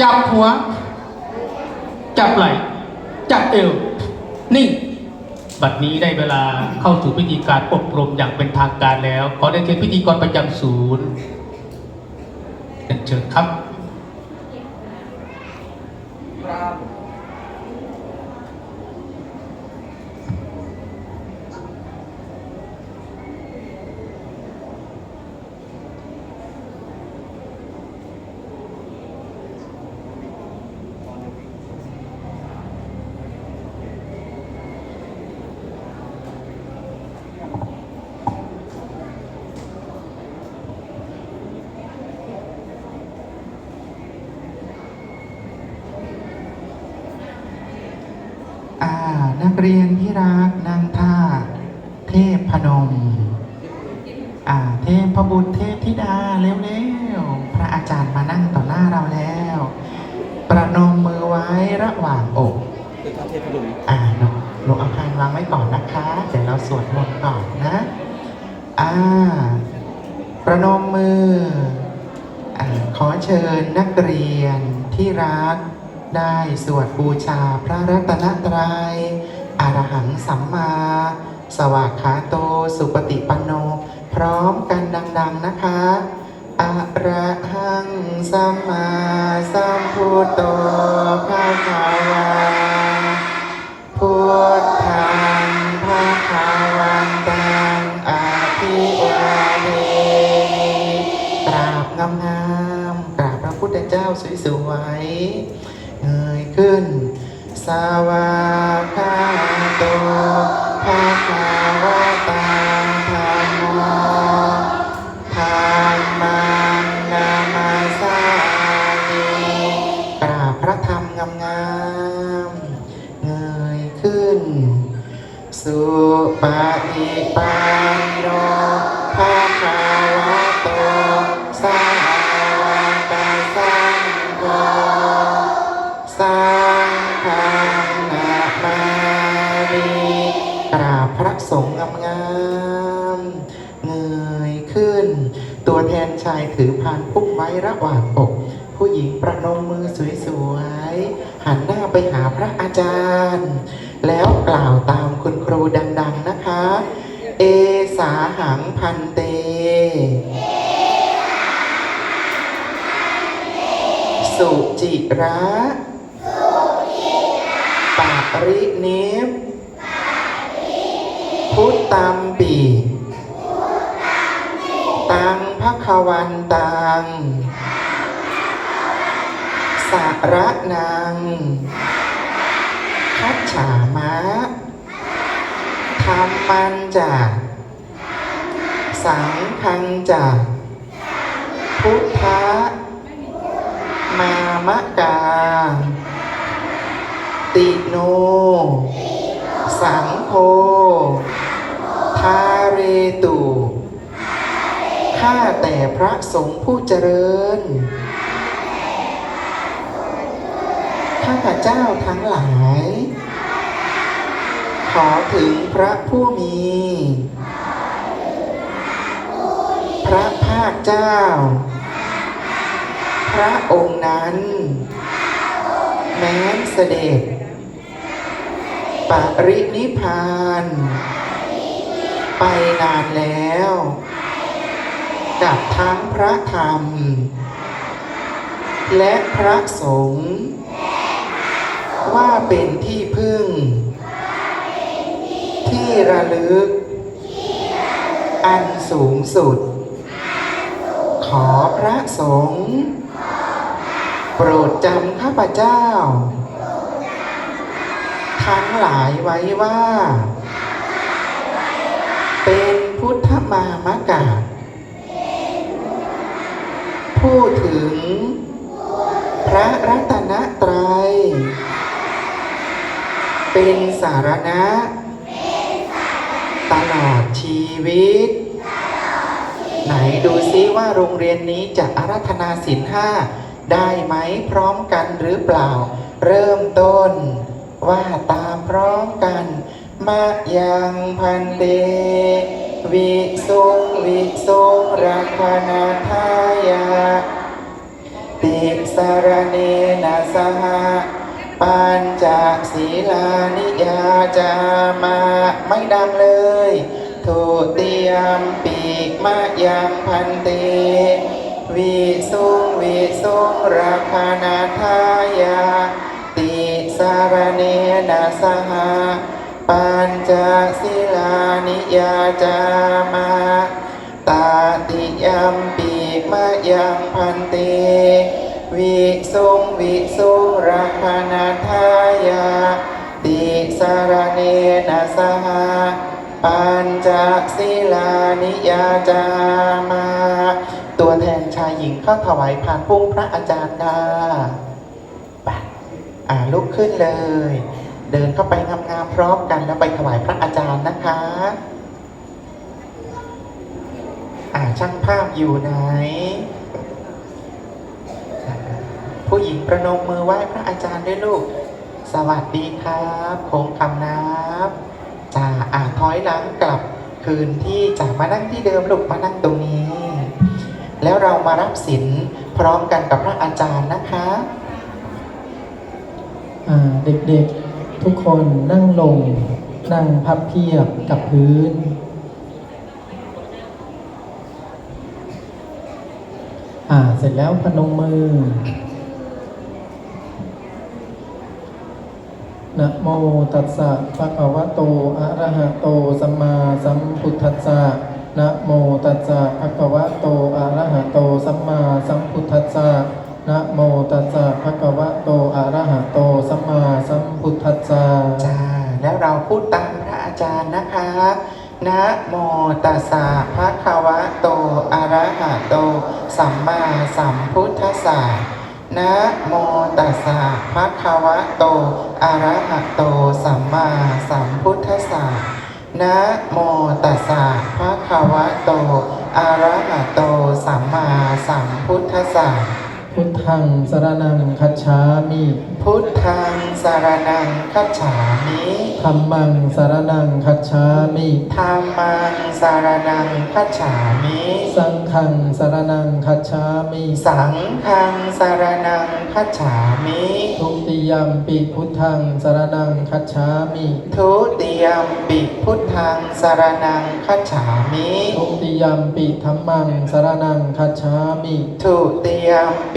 จับหัว จับไหล่จับเอว นี่ บัดนี้ได้เวลาเข้าสู่พิธีการอบรมอย่างเป็นทางการแล้ว ขอได้เชิญพิธีกรประจำศูนย์เรียนเชิญครับ อ่า นักเรียนที่รักนั่งท่าเทพพนม อ่า เทพบุตรเทพธิดาเร็วๆ พระอาจารย์มานั่งต่อหน้าเราแล้ว ประนมมือไว้ระหว่างอกคือท่าเทพนมอ่าหนูหนูเอาพานวางไว้ก่อนนะคะ เดี๋ยวเราสวดมนต์ก่อนนะ อ่า ประนมมืออาขอเชิญนักเรียนที่รัก ได้สวดบูชาพระรัตนตรัยอรหังสัมมา สวากขาโตสุปฏิปันโน พร้อมกันดัง ๆนะคะอระหังสัมมาสัมพุทโตภะคะวาพุทธังภะคะวันตังอาภิวาเทมิกราบงามๆกราบพระพุทธเจ้าสวยๆเงย ขึ้น สวากขาโตภะคะวะตังธรรมโมธรรมังนามาสามิกราบพระธรรมงามงามเงยขึ้น สุปฏิปัน ตัวแทนชายถือพานพุ่มไว้ระหว่างอก ผู้หญิงประนมมือสวยๆ หันหน้าไปหาพระอาจารย์ แล้วกล่าวตามคุณครูดัง ๆนะคะ เอสาหังพันเต สุจิระปาริเนิพพุทตัมปี ตังภค วันตัง สาระนังคัจฉามะธรรมันจะสังฆังจะพุทธะมามะกา ติโน ระสงฆ์ผู้เจริญ ข้าพเจ้าทั้งหลาย ขอถึงพระผู้มี พระภาคเจ้า พระองค์นั้น แม้นเสด็จปรินิพาน ไปนานแล้ว ทั้งพระธรรม และพระสงฆ์ว่าเป็นที่พึ่ง ที่ระลึก อันสูงสุด ขอพระสงฆ์โปรดจำข้าพเจ้า ทั้งหลายไว้ว่า เป็นพุทธมามกะ พูดถึง พระรัตนตรัย เป็นสารณะ ตลอดชีวิต ไหนดูซิว่าโรงเรียนนี้จะอารัธนาสินห้าได้ไหมพร้อมกันหรือเปล่า เริ่มต้น ว่าตามพร้อมกัน มายังพันเต วิสุงวิสุงรักนาทายาติสารเนนะสหปัญจศีลานิยาจามาไม่ดังเลยทุติยมปีกมะยังพันเตวิสุงวิสุงราคานาทายาติสารเนนะสห ปัญจศีลานิยาจามาตาติยมปีมะยังพันเตวิสุงวิสุงราคานาทายาติสารเนนะสหปัญจศีลานิยาจามา ตัวแทนชายหญิงเข้าถวายผ่านพุ่งพระอาจารย์ดาไปอ่าลุกขึ้นเลย เดินเข้าไปงามๆพร้อมกันแล้วไปถวายพระอาจารย์นะคะอ่าช่างภาพอยู่ไหน ผู้หญิงประนมมือไหว้พระอาจารย์ด้วยลูก สวัสดีครับโค้งคำนับจ่าอ่าถอยหลังกลับคืนที่จ่ามานั่งที่เดิมลูกมานั่งตรงนี้ แล้วเรามารับศีลพร้อมกันกับพระอาจารย์นะคะ เด็กๆ ทุกคนนั่งลง นั่งพับเพียบกับพื้น อ่า เสร็จแล้วพนมมือ นะโมตัสสะภะคะวะโต อะระหะโต สัมมาสัมพุทธัสสะนะโมตัสสะภะคะวะโต อะระหะโต สัมมาสัมพุทธัสสะ นะโมตัสสะภะคะวะโตอะระหะโตสัมมาสัมพุทธัสสะจ้าแล้วเราพูดตามพระอาจารย์นะคะนะโมตัสสะภะคะวะโตอะระหะโต สัมมาสัมพุทธัสสะนะโมตัสสะภะคะวะโตอะระหะโต สัมมาสัมพุทธัสสะนะโมตัสสะภะคะวะโตอะระหะโต สัมมาสัมพุทธัสสะ พุทธังสรนังคัจฉามิพุทธังสารนังคัจฉามิธัมมังสรนังคัจฉามิธรรมังสารนังคัจฉามิสังฆังสรนังคัจฉามิสังฆังสารนังคัจฉามิทุติยมปิพุทธังสรนังคัจฉามิทุติยมปิพุทธังสารนังคัจฉามิทุติยมปิธัมมังสรนังคัจฉามิทุติยมป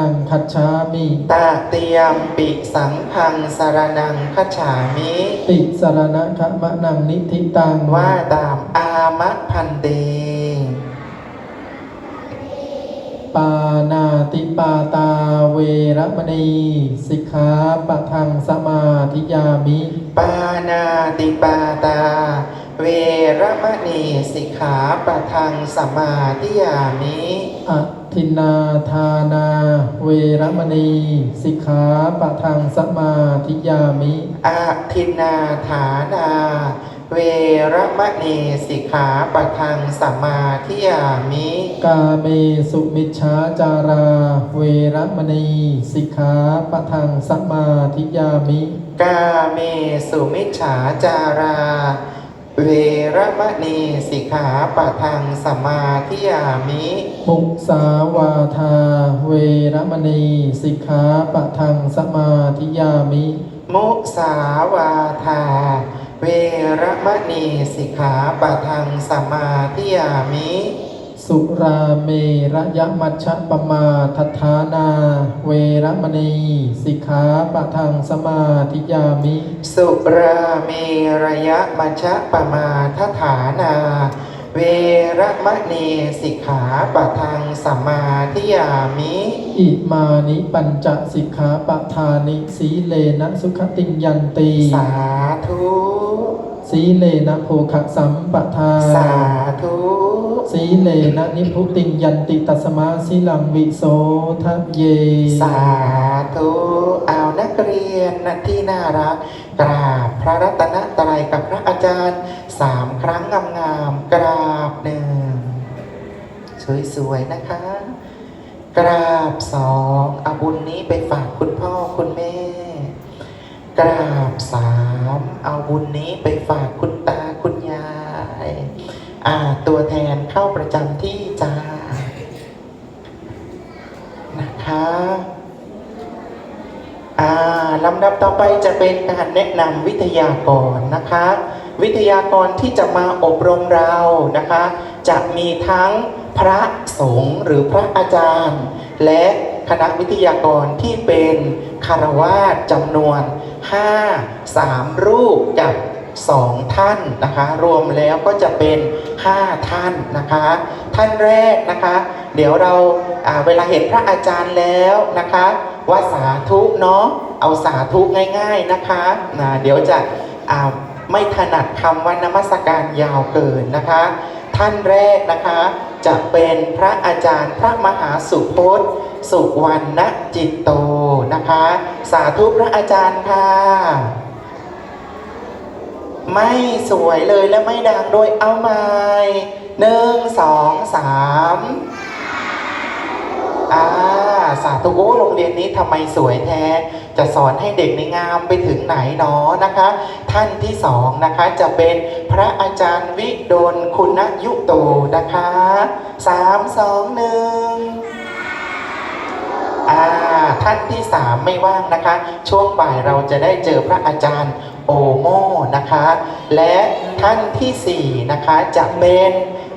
งคัจฉามิตาเตียมปิสังฆังสารนังคัจฉามิติสรณะขมะนังนิธิตังว่าตามอามะพันเตปานาติปาตาเวระมณีสิกขาปะทังสมาธิยามิ ปานาติปาตา เวระมณีสิกขาปะทังสมาธิยามิอ ทินนาทานา เวระมณี สิกขาปะทังสมาธิยามิอาทินนาฐานา เวระมณีสิกขาปะทังสมาธิยามิ กาเมสุมิชฌาจารา เวระมณี สิกขาปะทังสมาธิยามิ กาเมสุมิจฉาจารา เวระมณีสิกขาปะทังสมาธิยามิ มุสาวาทา เวระมณีสิกขาปะทังสมาธิยามิมุสาวาทาเวระมณีสิกขาปะทังสมาธิยามิ สุราเมระยะมัชฌะปมาทัฏฐานา เวระมณี สิกขาปะทังสมาธิยามิ สุราเมระยะมัชฌะปมาทฐานา เวระมณีสิกขาปะทังสมาธิยามิ อิมานิปัญจสิกขาปะทานิสีเลนะสุขติงยันตี สาธุ สสีเลนะโภคสัมปทา สาธุสีเลนะนิพุติงยันติตัสมาสีลังวิโสทะเย สาธุเอานักเรียนนะที่น่ารักกราบพระรัตนตรัยกับพระอาจารย์สามครั้งงามๆกราบหนึ่งสวยๆนะคะ กราบสองเอาบุญนี้ไปฝากคุณพ่อคุณแม่ กราบสามเอาบุญนี้ไปฝากคุณตาคุณยาย อ่า ตัวแทนเข้าประจำที่จ้า นะคะอ่าลำดับต่อไปจะเป็นการแนะนำวิทยากรนะคะ วิทยากรที่จะมาอบรมเรานะคะ จะมีทั้งพระสงฆ์หรือพระอาจารย์ และคณะวิทยากรที่เป็น คารวาสจำนวน 5 3 รูปกับ2ท่านนะคะ รวมแล้วก็จะเป็น 5 ท่านนะคะ ท่านแรกนะคะ เดี๋ยวเราาเวลาเห็นพระอาจารย์แล้วนะคะว่าสาธุเนาะเอาสาธุง่าย ๆนะคะนะเดี๋ยวจะไม่ถนัดคำว่านมัสการยาวเกินนะคะ ท่านแรกนะคะ จะเป็นพระอาจารย์พระมหาสุพจน์ สุวรรณจิตโตนะคะ สาธุพระอาจารย์ค่ะ ไม่สวยเลยและไม่ดังด้วยเอาใหม่หนึ่งสองสามอ่าสาธุโอ้โรงเรียนนี้ทำไมสวยแท้ จะสอนให้เด็กในงามไปถึงไหนเนาะนะคะ ท่านที่สองนะคะจะเป็นพระอาจารย์วิโดลคุณยุโตนะคะสามสองหนึ่งอ่าท่านที่สามไม่ว่างนะคะ ช่วงบ่ายเราจะได้เจอพระอาจารย์โอโมนะคะ และท่านที่สี่นะคะจะเป็น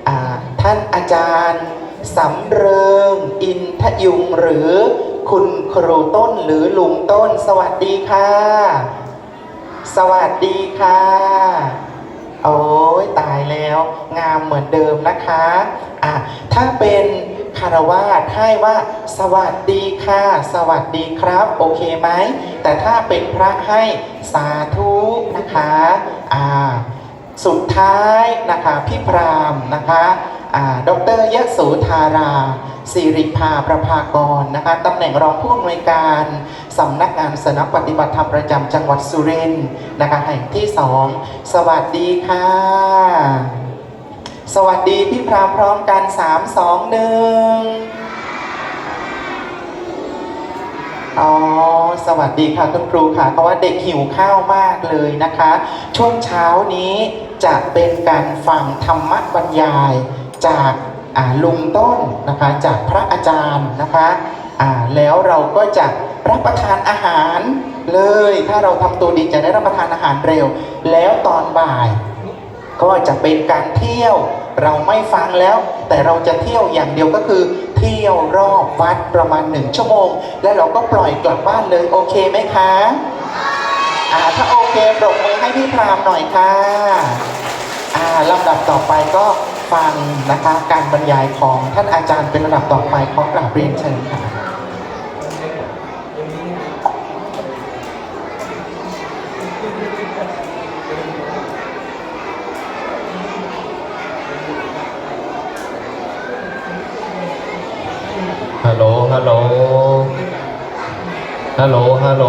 อ่าท่านอาจารย์สำเริงอินทยุงหรือ คุณครูต้นหรือลุงต้น สวัสดีค่ะ สวัสดีค่ะ โอ้ยตายแล้ว งามเหมือนเดิมนะคะอะถ้าเป็นคารวาสให้ว่า สวัสดีค่ะ สวัสดีครับ โอเคไหม แต่ถ้าเป็นพระให้สาธุนะคะอ่าสุดท้ายนะคะพี่พรามนะคะ ดรยโสธาราสิริภาประภากรนะคะตำแหน่งรองผู้อำนวยการสำนักงานสนับปฏิบัติธรรมประจำจังหวัดสุรินทร์นะคะแห่งที่สองสวัสดีค่ะ สวัสดีพี่พรามพร้อมกัน3 2 1อ๋อ สวัสดีค่ะคุณครูค่ะ เพราะว่าเด็กหิวข้าวมากเลยนะคะ ช่วงเช้านี้จะเป็นการฟังธรรมบรรยาย จากาลุงต้นนะคะจากพระอาจารย์นะคะแล้วเราก็จะรับประทานอาหารเลย ถ้าเราทำตัวดีจะได้รับประทานอาหารเร็ว แล้วตอนบ่าย ก็จะเป็นการเที่ยว เราไม่ฟังแล้ว แต่เราจะเที่ยวอย่างเดียวก็คือ เที่ยวรอบวัดประมาณหนึ่งชั่วโมง แล้วเราก็ปล่อยกลับบ้านเลยโอเคไหมคะอ่าถ้าโอเคปรบมือให้พี่พรามหน่อยค่ะอ่าลำดับต่อไปก็ ฟังนะคะ การบรรยายของท่านอาจารย์เป็นระดับต่อไปขอกราบเรียนเชิญค่ะฮัลโหลฮัลโหลฮัลโหลฮัลโหล